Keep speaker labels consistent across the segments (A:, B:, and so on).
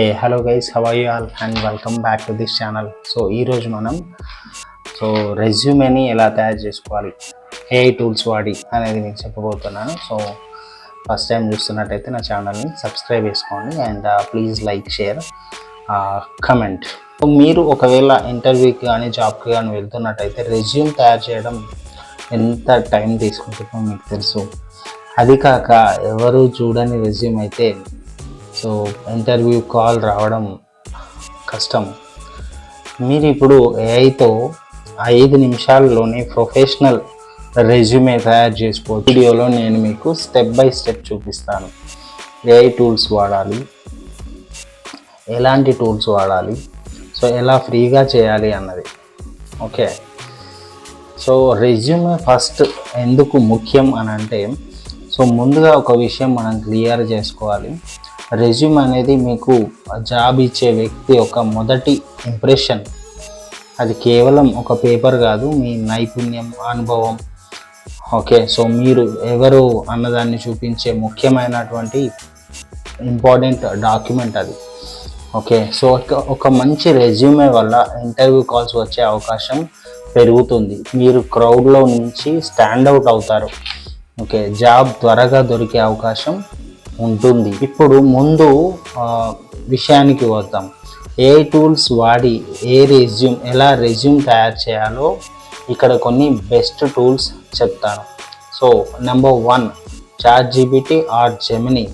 A: Hey hello guys how you all and welcome back to this channel so ఈరోజు మనం so రెజ్యూమేని ఎలా తయారు చేసుకోవాలి? ఏఐ టూల్స్ వాడి అనేది నేను చెప్పబోతున్నాను. సో ఫస్ట్ టైం చూస్తున్నట్టయితే నా ఛానల్ని సబ్స్క్రైబ్ చేసుకోండి and please like share comment మీరు ఒకవేళ ఇంటర్వ్యూకి కానీ జాబ్కి కానీ వెళ్తున్నట్టయితే రెజ్యూమ్ తయారు చేయడం ఎంత టైం తీసుకుంటుందో మీకు తెలుసు. అది కాక ఎవరు చూడని రెజ్యూమ్ అయితే సో ఇంటర్వ్యూ కాల్ రావడం కష్టం. మీరు ఇప్పుడు ఏఐతో ఐదు నిమిషాల్లోనే ప్రొఫెషనల్ రెజ్యూమే తయారు చేసుకోవచ్చు. వీడియోలో నేను మీకు స్టెప్ బై స్టెప్ చూపిస్తాను. ఏఐ టూల్స్ వాడాలి. ఎలాంటి టూల్స్ వాడాలి? సో ఎలా ఫ్రీగా చేయాలి అన్నది. ఓకే. సో రెజ్యూమే ఫస్ట్ ఎందుకు ముఖ్యం అని అంటే సో ముందుగా ఒక విషయం మనం క్లియర్ చేసుకోవాలి. రెజ్యూమ్ అనేది మీకు జాబ్ ఇచ్చే వ్యక్తి యొక్క మొదటి ఇంప్రెషన్. అది కేవలం ఒక పేపర్ కాదు మీ నైపుణ్యం అనుభవం. ఓకే సో మీరు ఎవరు అన్నదాన్ని చూపించే ముఖ్యమైనటువంటి ఇంపార్టెంట్ డాక్యుమెంట్ అది. ఓకే సో ఒక- ఒక మంచి రెజ్యూమే వల్ల ఇంటర్వ్యూ కాల్స్ వచ్చే అవకాశం పెరుగుతుంది. మీరు క్రౌడ్లో నుంచి స్టాండ్ అవుట్ అవుతారు. ఓకే జాబ్ త్వరగా దొరికే అవకాశం ఉంటుంది. ఇప్పుడు ముందు విషయానికి వద్దాం. ఏ టూల్స్ వాడి ఏ రెజ్యూమ్ ఎలా రెజ్యూమ్ తయారు చేయాలో ఇక్కడ కొన్ని బెస్ట్ టూల్స్ చెప్తాను. So number one chat GPT or Gemini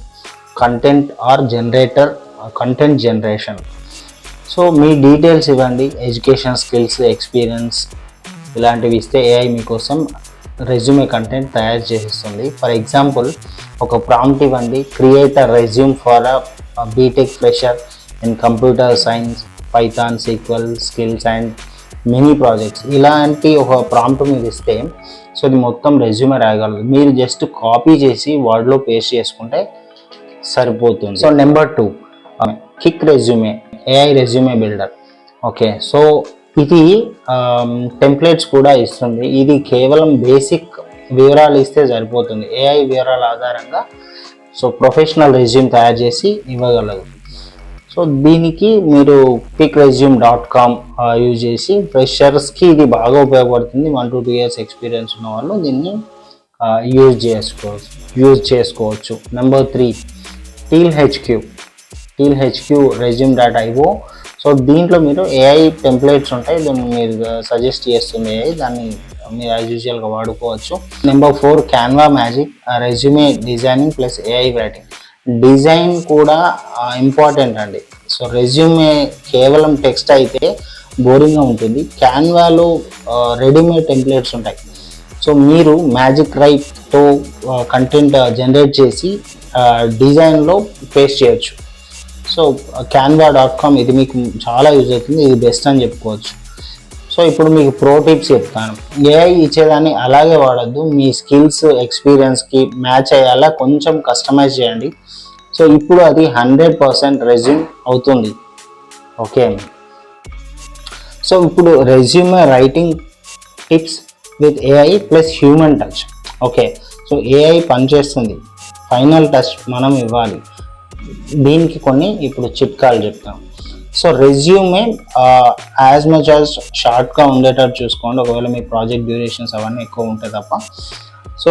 A: content or generator content generation. So me details ఇవ్వండి ఎడ్యుకేషన్ స్కిల్స్ ఎక్స్పీరియన్స్ ఇలాంటివి ఇస్తే ఏఐ మీకోసం రెజ్యూమే కంటెంట్ తయారు చేస్తుంది. ఫర్ ఎగ్జాంపుల్ ఒక ప్రాంప్ట్ ఇవ్వండి. Create a resume for a BTech fresher in computer science Python SQL skills and mini projects ఇలాంటి ఒక ప్రాంప్ట్ మీరు ఇస్తే సో ఇది మొత్తం రెజ్యూమే రాయగలరు. మీరు జస్ట్ కాపీ చేసి వర్డ్లో పేస్ట్ చేసుకుంటే సరిపోతుంది. So number two kick resume AI resume builder okay so ఇది టెంప్లెట్స్ కూడా ఇస్తుంది. ఇది కేవలం బేసిక్ వివరాలు ఇస్తే సరిపోతుంది. ఏఐ వివరాల ఆధారంగా సో ప్రొఫెషనల్ రెజ్యూమ్ తయారు చేసి ఇవ్వగలదు. సో దీనికి మీరు pick resume dot com use చేసి ఫ్రెషర్స్కి ఇది బాగా ఉపయోగపడుతుంది. One to two years experience ఉన్న వాళ్ళు దీన్ని యూజ్ చేసుకోవచ్చు యూజ్ చేసుకోవచ్చు. Number three teal HQ teal HQ resume dot IO so దీంట్లో మీరు ఏఐ టెంప్లెట్స్ ఉంటాయి దీన్ని మీరు uh, సజెస్ట్ చేస్తుంది ఏఐ దాన్ని మీరు యాజ్ యూజువల్గా వాడుకోవచ్చు. Number four Canva magic resume designing plus AI writing design కూడా ఇంపార్టెంట్ అండి. సో రెజ్యూమే కేవలం టెక్స్ట్ అయితే బోరింగ్గా ఉంటుంది. క్యాన్వాలో రెడీమేడ్ టెంప్లెట్స్ ఉంటాయి. సో మీరు మ్యాజిక్ రైట్తో కంటెంట్ జనరేట్ చేసి డిజైన్లో పేస్ట్ చేయొచ్చు. సో క్యాన్వా డాట్ కామ్ ఇది మీకు చాలా యూజ్ అవుతుంది. ఇది బెస్ట్ అని చెప్పుకోవచ్చు. సో ఇప్పుడు మీకు ప్రో టిప్స్ చెప్తాను. ఏఐ ఇచ్చేదాన్ని అలాగే వాడద్దు. మీ స్కిల్స్ ఎక్స్పీరియన్స్కి మ్యాచ్ అయ్యేలా కొంచెం కస్టమైజ్ చేయండి. సో ఇప్పుడు అది హండ్రెడ్ పర్సెంట్ రెజ్యూమ్ అవుతుంది. ఓకే? సో ఇప్పుడు resume writing tips with AI plus human touch okay? So AI పనిచేస్తుంది. ఫైనల్ టచ్ మనం ఇవ్వాలి. దీనికి కొన్ని ఇప్పుడు చిట్కాలు చెప్తాం. So resume as much as షార్ట్గా ఉండేటట్టు చూసుకోండి. ఒకవేళ మీ ప్రాజెక్ట్ డ్యూరేషన్స్ అవన్నీ ఎక్కువ ఉంటాయి తప్ప. సో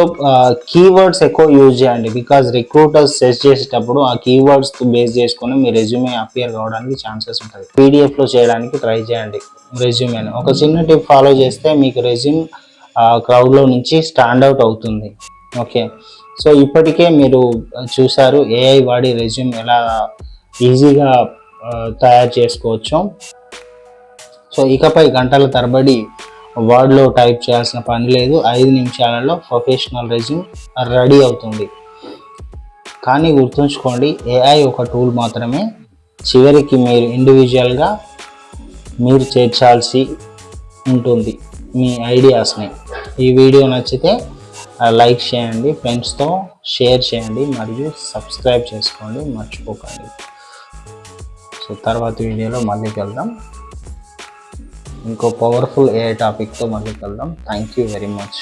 A: కీవర్డ్స్ ఎక్కువ యూజ్ చేయండి. బికాజ్ రిక్రూటర్స్ సెర్చ్ చేసేటప్పుడు ఆ కీవర్డ్స్ బేస్ చేసుకొని మీ రెజ్యూమే అపియర్ కావడానికి ఛాన్సెస్ ఉంటుంది పీడిఎఫ్లో చేయడానికి ట్రై చేయండి రెజ్యూమేని ఒక చిన్న టిప్ ఫాలో చేస్తే మీకు రెజ్యూమ్ క్రౌడ్లో నుంచి స్టాండ్ అవుట్ అవుతుంది. ఓకే సో ఇప్పటికే మీరు చూసారు ఏఐ వాడి రెజ్యూమ్ ఎలా ఈజీగా తయారు చేసుకోవచ్చు. సో ఇకపై గంటల తరబడి వర్డ్లో టైప్ చేయాల్సిన పని లేదు. ఐదు నిమిషాలలో ప్రొఫెషనల్ రెజ్యూమ్ రెడీ అవుతుంది. కానీ గుర్తుంచుకోండి ఏఐ ఒక టూల్ మాత్రమే. చివరికి మీరు ఇండివిజువల్గా మీరు చేర్చాల్సి ఉంటుంది మీ ఐడియాస్ని ఈ వీడియో నచ్చితే లైక్ చేయండి ఫ్రెండ్స్తో షేర్ చేయండి మరియు సబ్స్క్రైబ్ చేసుకోండి మర్చిపోకండి. సో తర్వాత వీడియోలో మళ్ళీ కలుద్దాం. ఇంకో పవర్ఫుల్ ఏ టాపిక్తో మళ్ళీ కలుద్దాం. Thank you very much